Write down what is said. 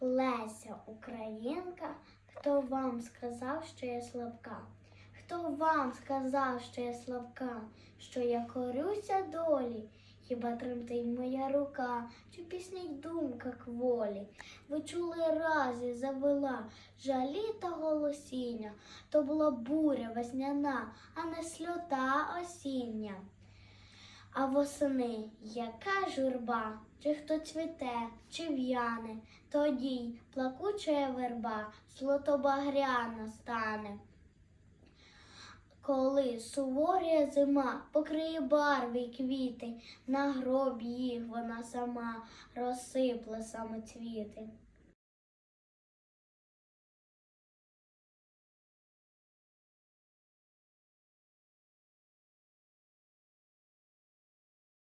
Леся Українка, хто вам сказав, що я слабка? Хто вам сказав, що я слабка, що я корюся долі? Хіба тремтить моя рука, чи піснять думка кволі? Ви чули разі завела жалі та голосіння, то була буря весняна, а не сльота осіння. А восени яка журба, чи хто цвіте, чи в'яне, тоді плакуча верба, злотобагряна стане. Коли суворя зима покриє барви й квіти, на гробі їх вона сама розсипле самоцвіти.